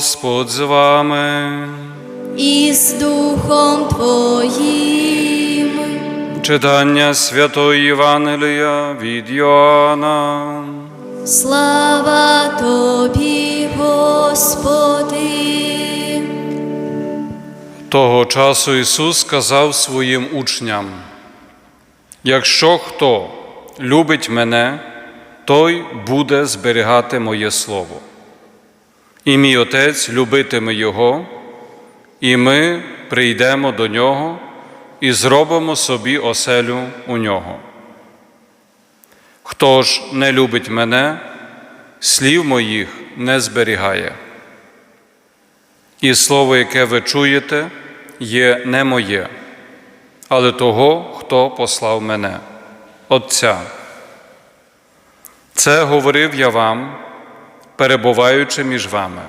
Господь з вами. і з Духом Твоїм. Читання Святої Євангелія від Йоанна. Слава Тобі, Господи. Того часу Ісус сказав своїм учням: Якщо хто любить мене, той буде зберігати моє Слово. І мій Отець любитиме Його, і ми прийдемо до Нього і зробимо собі оселю у нього. Хто ж не любить мене, слів моїх не зберігає. І слово, яке ви чуєте, є не моє, але того, хто послав мене, Отця. Це говорив я вам, перебуваючи між вами.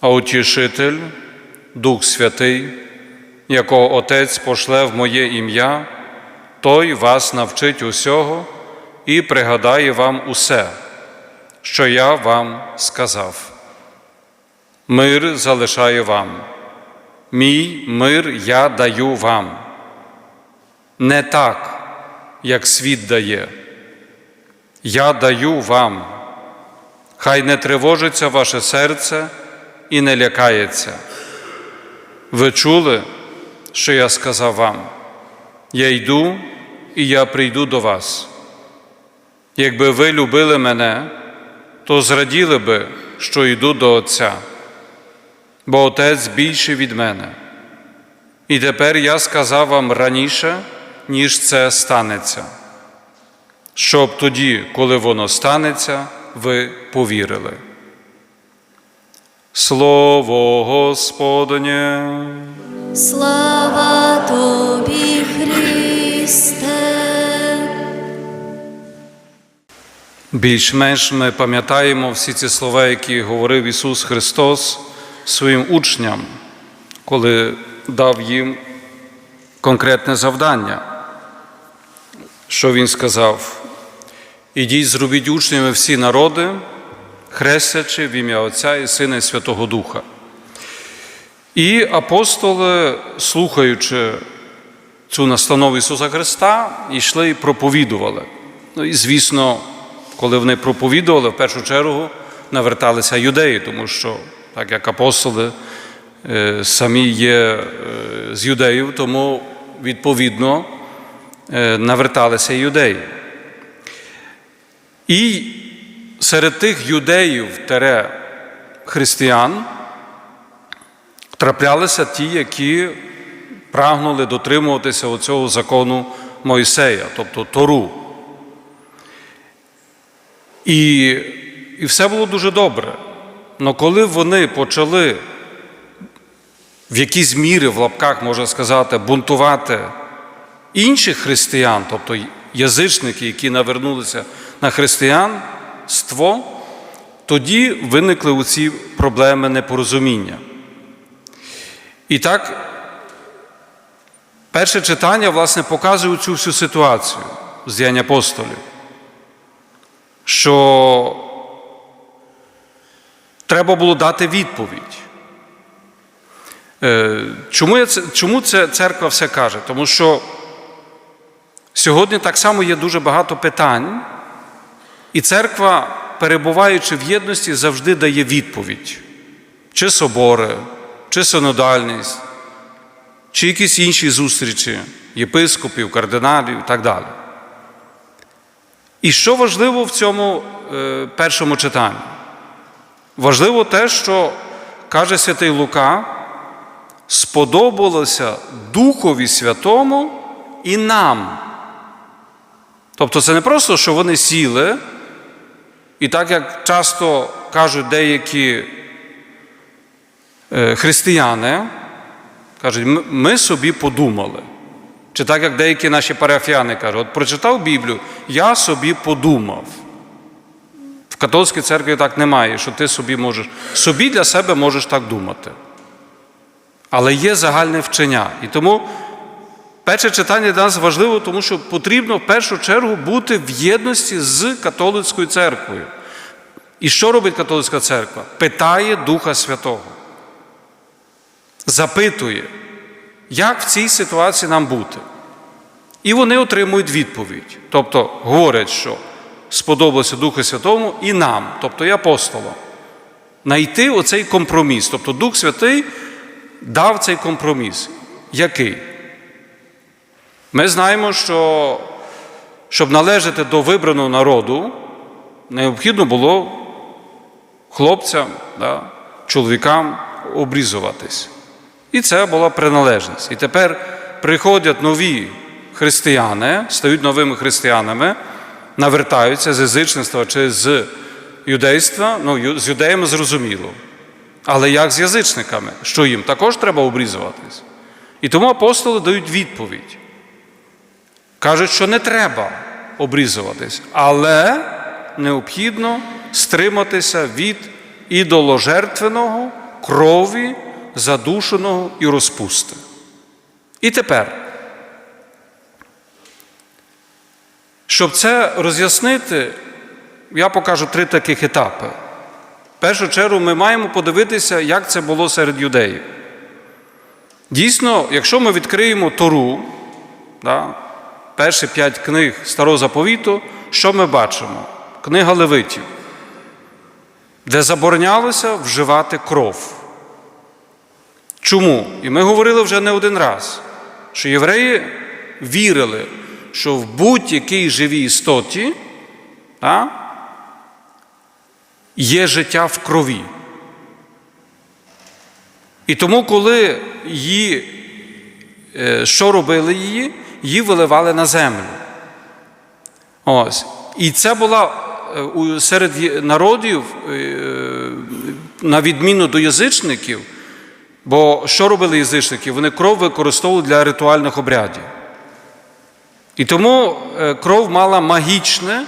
А утішитель, Дух Святий, якого Отець пошле в моє ім'я, той вас навчить усього і пригадає вам усе, що я вам сказав. Мир залишаю вам, мій мир я даю вам. Не так, як світ дає. Я даю вам. Хай не тривожиться ваше серце і не лякається. Ви чули, що я сказав вам? Я йду і я прийду до вас. Якби ви любили мене, то зраділи би, що йду до Отця бо Отець більший від мене. І тепер я сказав вам раніше, ніж це станеться, щоб тоді, коли воно станеться, ви повірили. Слово Господнє, Слава Тобі, Христе. більш-менш ми пам'ятаємо всі ці слова, які говорив Ісус Христос своїм учням, коли дав їм конкретне завдання. Що Він сказав? Ідіть, зробіть учнями всі народи, хрестячи в ім'я Отця і Сина і Святого Духа. І апостоли, слухаючи цю настанову Ісуса Христа, йшли і проповідували. Ну і, звісно, коли вони проповідували, в першу чергу наверталися юдеї, тому що, так як апостоли е, самі є е, з юдеїв, тому відповідно е, наверталися юдеї. І серед тих юдеїв тере християн траплялися ті, які прагнули дотримуватися оцього закону Мойсея, тобто Тору. І, і все було дуже добре. Але коли вони почали в якійсь мірі, в лапках можна сказати, бунтувати інших християн, тобто язичники, які навернулися на християнство, тоді виникли оці проблеми непорозуміння. І так, перше читання, власне, показує цю всю ситуацію з діянь апостолів, що треба було дати відповідь. Е, Чому, я чому це церква все каже? Тому що сьогодні так само є дуже багато питань, і церква, перебуваючи в єдності, завжди дає відповідь. Чи собори, чи синодальність, чи якісь інші зустрічі єпископів, кардиналів і так далі. І що важливо в цьому е, першому читанні? Важливо те, що каже святий Лука, сподобалося Духові Святому і нам. Тобто це не просто, що вони сіли, і так як часто кажуть деякі е, християни, кажуть, «Ми- собі подумали. Чи так як деякі наші парафіяни кажуть, от прочитав Біблію, я собі подумав. В католицькій церкві так немає, що ти собі можеш, собі для себе можеш так думати. Але є загальне вчення. І тому перше читання для нас важливо, тому що потрібно в першу чергу бути в єдності з католицькою церквою. І що робить католицька церква? Питає Духа Святого. Запитує, як в цій ситуації нам бути. І вони отримують відповідь. Тобто говорять, що сподобалося Духу Святому і нам, тобто і апостолам, знайти оцей компроміс. Тобто Дух Святий дав цей компроміс. Який? Ми знаємо, що щоб належати до вибраного народу, необхідно було хлопцям, да, чоловікам обрізуватись. І це була приналежність. І тепер приходять нові християни, стають новими християнами, навертаються з язичництва чи з юдейства, ну, з юдеями зрозуміло. Але як з язичниками? Що їм також треба обрізуватись? І тому апостоли дають відповідь. Кажуть, що не треба обрізуватись, але необхідно стриматися від ідоложертвеного, крові, задушеного і розпусти. І тепер, щоб це роз'яснити, я покажу три таких етапи. В першу чергу ми маємо подивитися, як це було серед юдеїв. Дійсно, якщо ми відкриємо Тору, да, перші п'ять книг Старого Заповіту, що ми бачимо? Книга Левитів, де заборонялося вживати кров. Чому? І ми говорили вже не один раз, що євреї вірили, що в будь-якій живій істоті да, є життя в крові. І тому, коли її, е, що робили її, її виливали на землю. Ось. І це була е, серед народів, е, на відміну до язичників, бо що робили язичники? Вони кров використовували для ритуальних обрядів. І тому е, кров мала магічне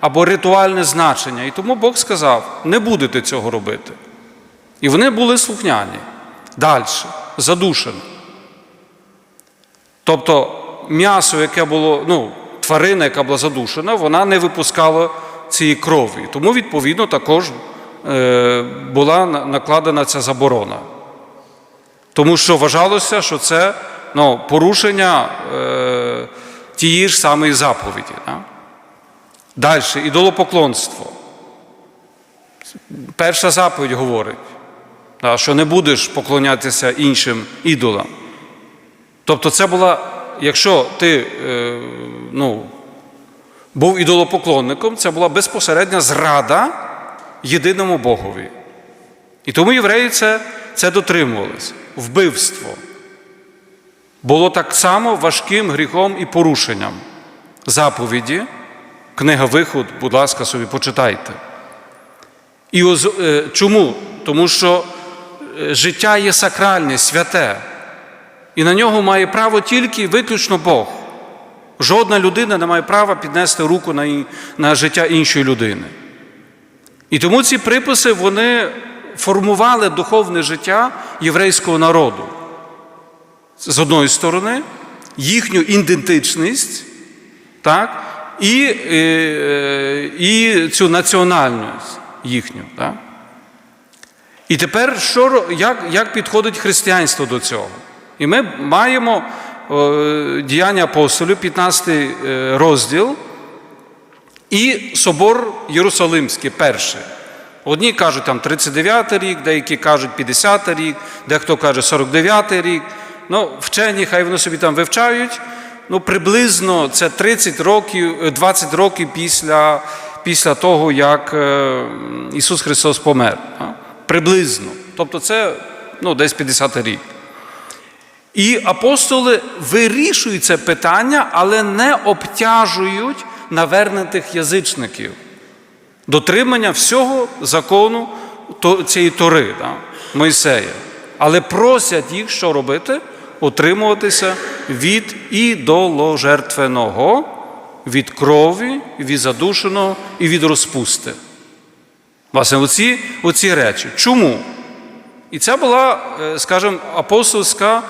або ритуальне значення. І тому Бог сказав: не будете цього робити. І вони були слухняні. Далі, задушено. Тобто м'ясо, яке було, ну, тварина, яка була задушена, вона не випускала цієї крові. Тому, відповідно, також е, була накладена ця заборона. Тому що вважалося, що це ну, порушення е, тієї ж самої заповіді. Да? Далі, ідолопоклонство. Перша заповідь говорить, да, що не будеш поклонятися іншим ідолам. Тобто, це була, якщо ти е, ну, був ідолопоклонником, це була безпосередня зрада єдиному Богові. І тому євреї це, це дотримувалися. Вбивство було так само важким гріхом і порушенням заповіді. Книга Виход, будь ласка, собі почитайте. І е, чому? Тому що е, життя є сакральне, святе. І на нього має право тільки виключно Бог. Жодна людина не має права піднести руку на, на життя іншої людини. І тому ці приписи вони формували духовне життя єврейського народу. З одної сторони, їхню ідентичність, так, і, е, і цю національність їхню. Так. І тепер що, як, як підходить християнство до цього? І ми маємо е, діяння апостолів, 15 е, розділ, і собор Єрусалимський перший. Одні кажуть там 39 й рік, деякі кажуть 50 й рік, дехто каже 49 й рік. Ну, вчені, хай вони собі там вивчають. Ну, приблизно це 30 років, е, 20 років після, після того, як е, Ісус Христос помер. Приблизно. Тобто це ну, десь 50 рік. І апостоли вирішують це питання, але не обтяжують навернутих язичників. Дотримання всього закону цієї Тори, да, Мойсея. Але просять їх, що робити? Утримуватися від ідоложертвеного, від крові, від задушеного і від розпусти. Власне, оці, оці речі. Чому? І це була, е, скажімо, апостольська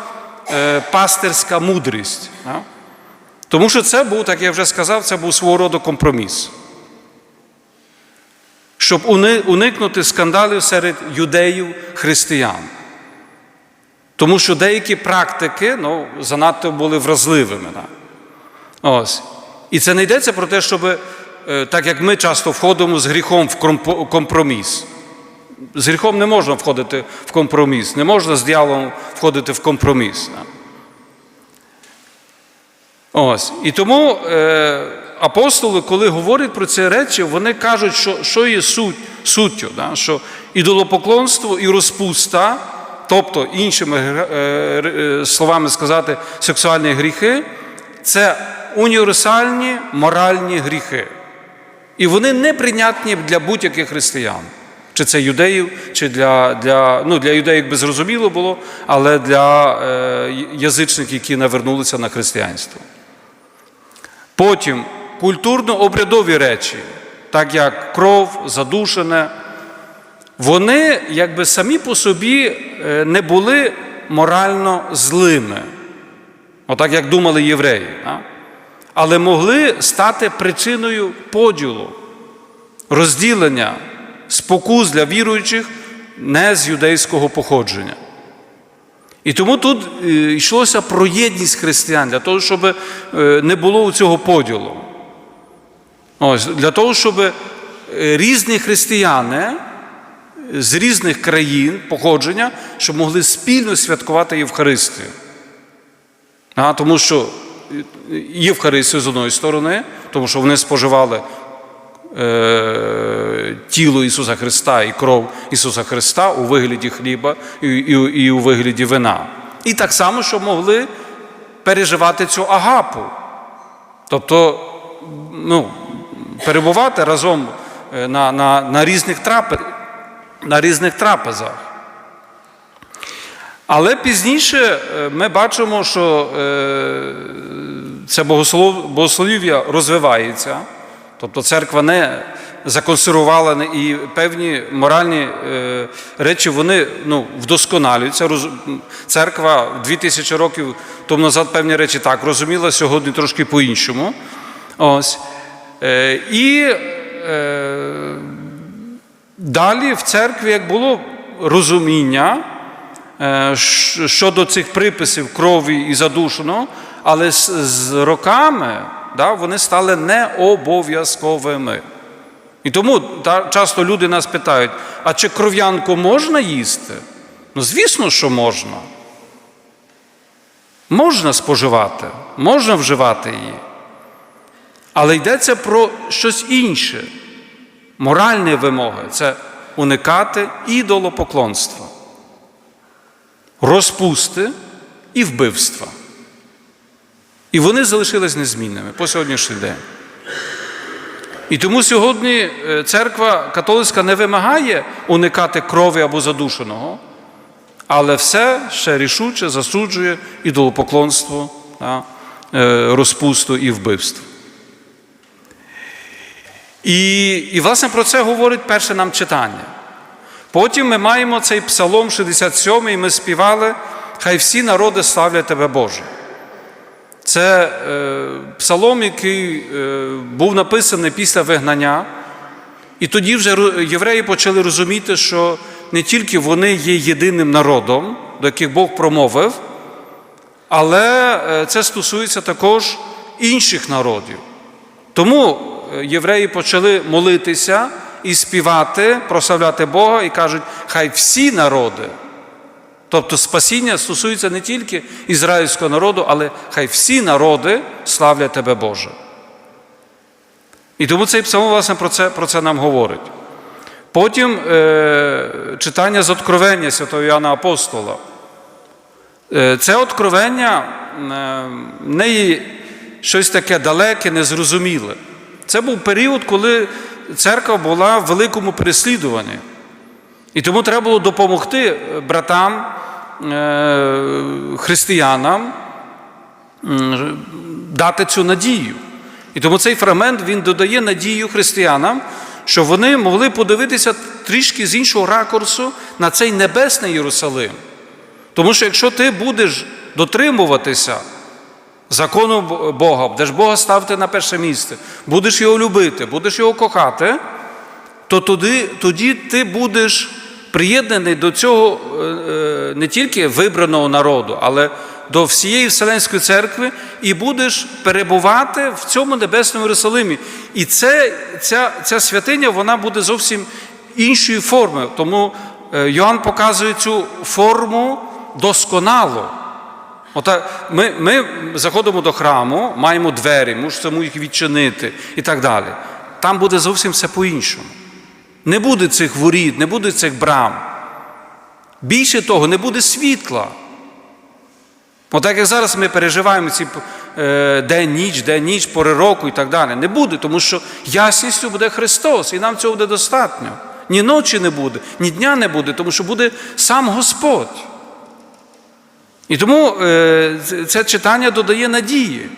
пастирська мудрість. Тому що це був, так я вже сказав, це був свого роду компроміс. щоб уникнути скандалів серед юдеїв християн. Тому що деякі практики ну, занадто були вразливими. Да? Ось. І це не йдеться про те, щоб, е, так як ми часто входимо з гріхом в компроміс. З гріхом не можна входити в компроміс, не можна з дьяволом входити в компроміс. Ось. І тому е, апостоли, коли говорять про ці речі, вони кажуть, що, що є суть, суттю, да? що ідолопоклонство і розпуста, тобто, іншими е, е, словами сказати, сексуальні гріхи, це універсальні моральні гріхи. І вони неприйнятні для будь-яких християн. Чи це юдеїв, чи для, для, ну, для юдеїв би зрозуміло було, але для е, язичників, які навернулися на християнство. Потім культурно-обрядові речі, так як кров, задушене, вони якби самі по собі е, не були морально злими, отак як думали євреї, а? але могли стати причиною поділу, розділення, спокус для віруючих не з юдейського походження. І тому тут е, йшлося про єдність християн, для того, щоб е, не було у цього поділу. Ось, Для того, щоб е, різні християни з різних країн походження, щоб могли спільно святкувати Євхаристію. А, тому що Євхаристію з одної сторони, тому що вони споживали тіло Ісуса Христа і кров Ісуса Христа у вигляді хліба і, і, і у вигляді вина. І так само, щоб могли переживати цю агапу. Тобто, ну, перебувати разом е, на, на, на, різних, трапез, на різних трапезах. Але пізніше е, ми бачимо, що е, це богослов- богослов'я розвивається, тобто церква не законсервувала і певні моральні е, речі вони ну, вдосконалюються. Церква 2000 років тому назад певні речі так розуміла, сьогодні трошки по-іншому. Ось. Е, І е, далі в церкві як було розуміння щодо цих приписів крові і задушеного, але з роками да, вони стали необов'язковими. І тому та, часто люди нас питають: а чи кров'янку можна їсти? Ну, звісно, що можна. Можна споживати, можна вживати її. Але йдеться про щось інше. Моральні вимоги це уникати ідолопоклонства, розпусти і вбивства. І вони залишились незмінними по сьогоднішній день. І тому сьогодні е, церква католицька не вимагає уникати крові або задушеного, але все ще рішуче засуджує ідолопоклонство, е, розпусту і вбивство. І, і, власне, про це говорить перше нам читання. Потім ми маємо цей Псалом 67, і ми співали, хай всі народи славлять тебе Боже. Це е, псалом, який е, був написаний після вигнання, і тоді вже євреї почали розуміти, що не тільки вони є єдиним народом, до яких Бог промовив, але е, це стосується також інших народів. Тому євреї почали молитися і співати, прославляти Бога і кажуть, хай всі народи. Тобто спасіння стосується не тільки ізраїльського народу, але хай всі народи славлять тебе Боже. І тому цей псалом, власне, про це, про це нам говорить. Потім е, читання з Откровення Святого Іоанна Апостола. Е, це откровення е, не щось таке далеке, незрозуміле. Це був період, коли церква була в великому переслідуванні. І тому треба було допомогти е, братам, е, християнам дати цю надію. І тому цей фрагмент він додає надію християнам, що вони могли подивитися трішки з іншого ракурсу на цей небесний Єрусалим. Тому що якщо ти будеш дотримуватися закону Бога, будеш Бога ставити на перше місце, будеш його любити, будеш його кохати, то тоді, тоді ти будеш приєднаний до цього е, е, не тільки вибраного народу, але до всієї Вселенської церкви і будеш перебувати в цьому небесному Єрусалимі. І це, ця, ця святиня вона буде зовсім іншої форми. Тому е, Йоанн показує цю форму досконало. Отак, ми, ми заходимо до храму, маємо двері, мусимо їх відчинити і так далі. Там буде зовсім все по-іншому. Не буде цих воріт, не буде цих брам. Більше того, не буде світла. Отак як зараз ми переживаємо ці е, день, ніч, день, ніч, пори року і так далі. Не буде, тому що ясністю буде Христос, і нам цього буде достатньо. Ні ночі не буде, ні дня не буде, тому що буде сам Господь. І тому е, це читання додає надії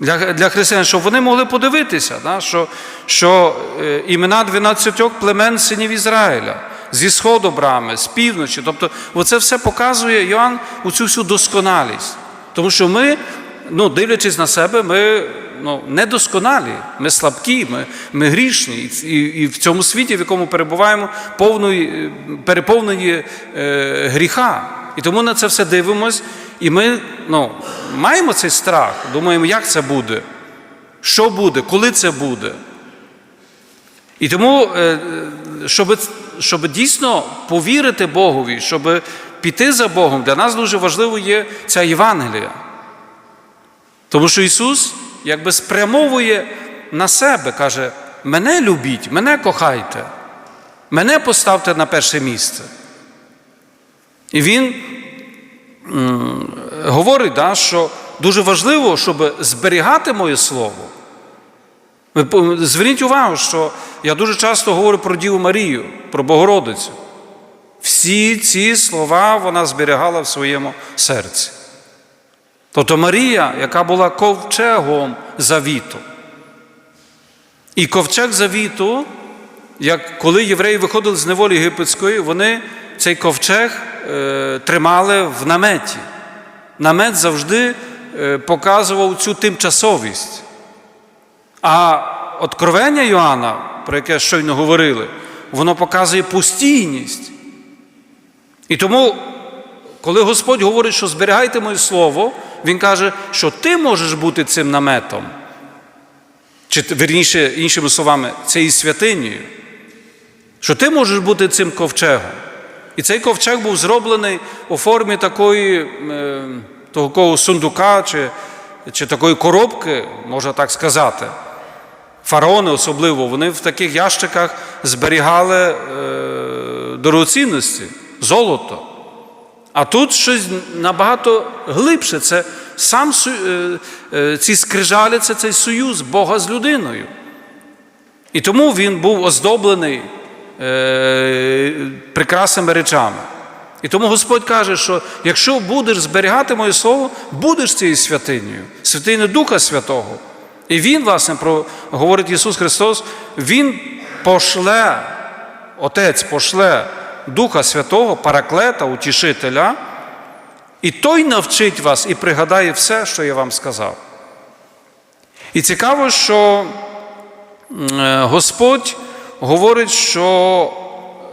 для для християн, щоб вони могли подивитися, да, що що е, імена 12 племен синів Ізраїля зі сходу брами, з півночі. Тобто, оце все показує Йоанн у цю всю досконалість. Тому що ми, ну, дивлячись на себе, ми ну, недосконалі, ми слабкі, ми, ми грішні. І, і, і в цьому світі, в якому перебуваємо, повної, переповнені е, гріха. І тому на це все дивимось, і ми ну, маємо цей страх, думаємо, як це буде, що буде, коли це буде. І тому, е, щоб, щоб дійсно повірити Богові, щоб піти за Богом, для нас дуже важливо є ця Євангелія. Тому що Ісус якби спрямовує на себе, каже: мене любіть, мене кохайте, мене поставте на перше місце. І він говорить, да, що дуже важливо, щоб зберігати моє слово. Зверніть увагу, що я дуже часто говорю про Діву Марію, про Богородицю. Всі ці слова вона зберігала в своєму серці. Тобто Марія, яка була ковчегом завіту. І ковчег завіту, як коли євреї виходили з неволі єгипетської, вони цей ковчег тримали в наметі. Намет завжди е, показував цю тимчасовість. А откровення Йоанна, про яке щойно говорили, воно показує постійність. І тому, коли Господь говорить, що зберігайте моє слово, Він каже, що ти можеш бути цим наметом. Чи верніше, іншими словами, цією святинею. Що ти можеш бути цим ковчегом. І цей ковчег був зроблений у формі такої, е, такого сундука чи, чи такої коробки, можна так сказати. Фараони особливо, вони в таких ящиках зберігали е, дорогоцінності, золото. А тут щось набагато глибше. Це сам е, ці скрижалі, це цей союз Бога з людиною. І тому він був оздоблений е, прекрасними речами. І тому Господь каже, що якщо будеш зберігати моє слово, будеш цією святинею, святиною Духа Святого. І Він, власне, про, говорить Ісус Христос, Він пошле, Отець пошле Духа Святого, Параклета, Утішителя, і той навчить вас і пригадає все, що я вам сказав. І цікаво, що е, Господь говорить, що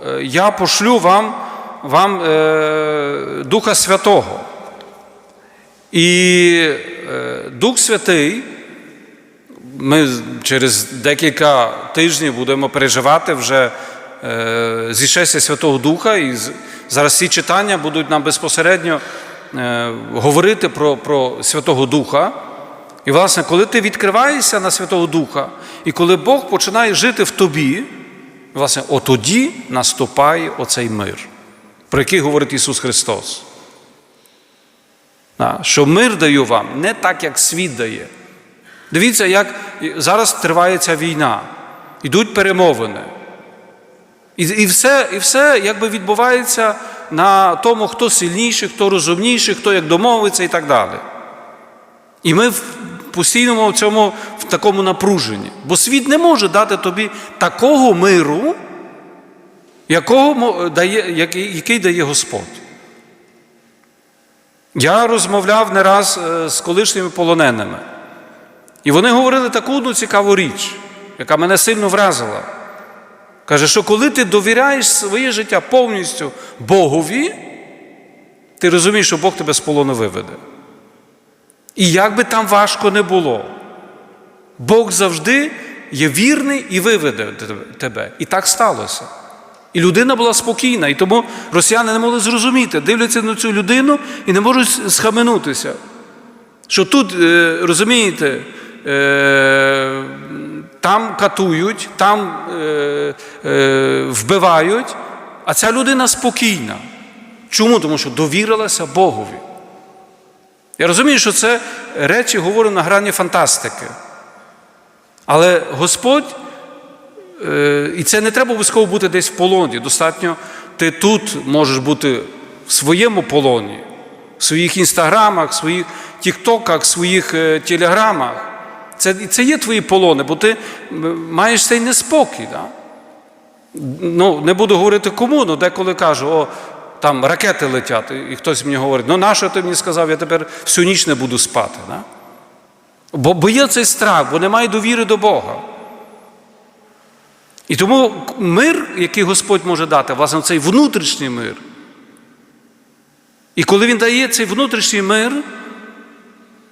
е, я пошлю вам, вам е, Духа Святого. І е, Дух Святий, ми через декілька тижнів будемо переживати вже зішестя Святого Духа, і зараз ці читання будуть нам безпосередньо говорити про, про Святого Духа. І, власне, коли ти відкриваєшся на Святого Духа, і коли Бог починає жити в тобі, власне, отоді наступає оцей мир, про який говорить Ісус Христос. Що мир даю вам не так, як світ дає. Дивіться, як зараз триває ця війна, йдуть перемовини. І, і, все, і все якби відбувається на тому, хто сильніший, хто розумніший, хто як домовиться і так далі. І ми постійному в цьому в такому напруженні. Бо світ не може дати тобі такого миру, якого дає, який, який дає Господь. Я розмовляв не раз е, з колишніми полоненими. І вони говорили таку одну цікаву річ, яка мене сильно вразила. Каже, що коли ти довіряєш своє життя повністю Богові, ти розумієш, що Бог тебе з полону виведе. І як би там важко не було, Бог завжди є вірний і виведе тебе. І так сталося. І людина була спокійна, і тому росіяни не могли зрозуміти, дивляться на цю людину і не можуть схаменутися. Що тут, е, розумієте, е, там катують, там е, вбивають, а ця людина спокійна. Чому? Тому що довірилася Богові. Я розумію, що це речі говорю на грані фантастики. Але Господь, е, і це не треба обов'язково бути десь в полоні. Достатньо, ти тут можеш бути в своєму полоні, в своїх інстаграмах, в своїх тіктоках, в своїх е, телеграмах. Це, це є твої полони, бо ти маєш цей неспокій. Да? Ну, не буду говорити кому, але деколи кажу, о, там ракети летять, і хтось мені говорить, ну нащо ти мені сказав, я тепер всю ніч не буду спати. Да? Бо, бо є цей страх, бо немає довіри до Бога. І тому мир, який Господь може дати, власне, цей внутрішній мир. І коли Він дає цей внутрішній мир,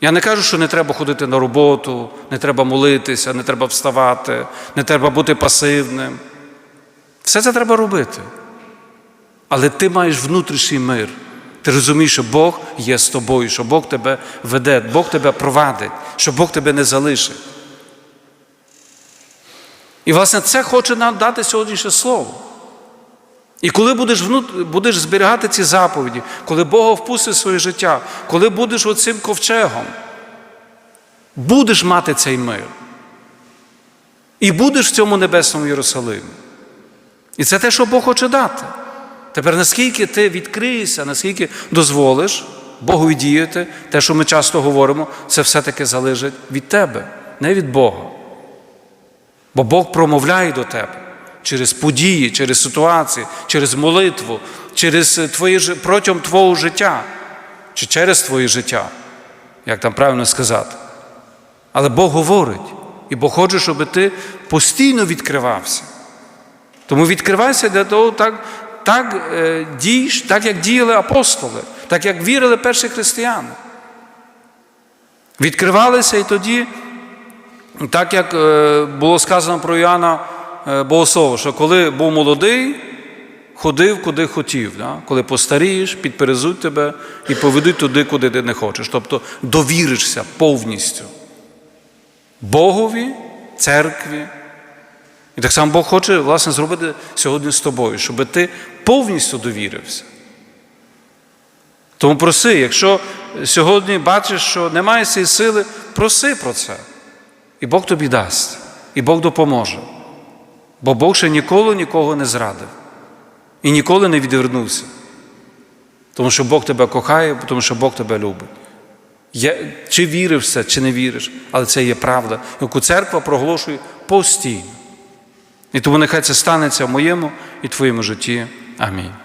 я не кажу, що не треба ходити на роботу, не треба молитися, не треба вставати, не треба бути пасивним. Все це треба робити. Але ти маєш внутрішній мир. Ти розумієш, що Бог є з тобою, що Бог тебе веде, Бог тебе провадить, що Бог тебе не залишить. І, власне, це хоче нам дати сьогоднішнє слово. І коли будеш будеш зберігати ці заповіді, коли Бога впустить своє життя, коли будеш оцим ковчегом, будеш мати цей мир. І будеш в цьому небесному Єрусалимі. І це те, що Бог хоче дати. Тепер наскільки ти відкриєшся, наскільки дозволиш Богу діяти, те, що ми часто говоримо, це все-таки залежить від тебе, не від Бога. Бо Бог промовляє до тебе через події, через ситуації, через молитву, через твоє, протягом твого життя, чи через твоє життя, як там правильно сказати. Але Бог говорить, і Бог хоче, щоб ти постійно відкривався. Тому відкривайся для того, так, так е, дійш, так як діяли апостоли, так як вірили перші християни. Відкривалися і тоді, так як е, було сказано про Іоанна е, Богослова, що коли був молодий, ходив куди хотів. Да? Коли постарієш, підперезуть тебе і поведуть туди, куди ти не хочеш. Тобто довіришся повністю Богові, церкві. І так само Бог хоче, власне, зробити сьогодні з тобою, щоб ти повністю довірився. Тому проси, якщо сьогодні бачиш, що немає цієї сили, проси про це. І Бог тобі дасть, і Бог допоможе. Бо Бог ще ніколи нікого не зрадив і ніколи не відвернувся. Тому що Бог тебе кохає, тому що Бог тебе любить. Є, чи віриш в це, чи не віриш, але це є правда, яку церква проголошує постійно. І тому нехай це станеться в моєму і твоєму житті. Amém.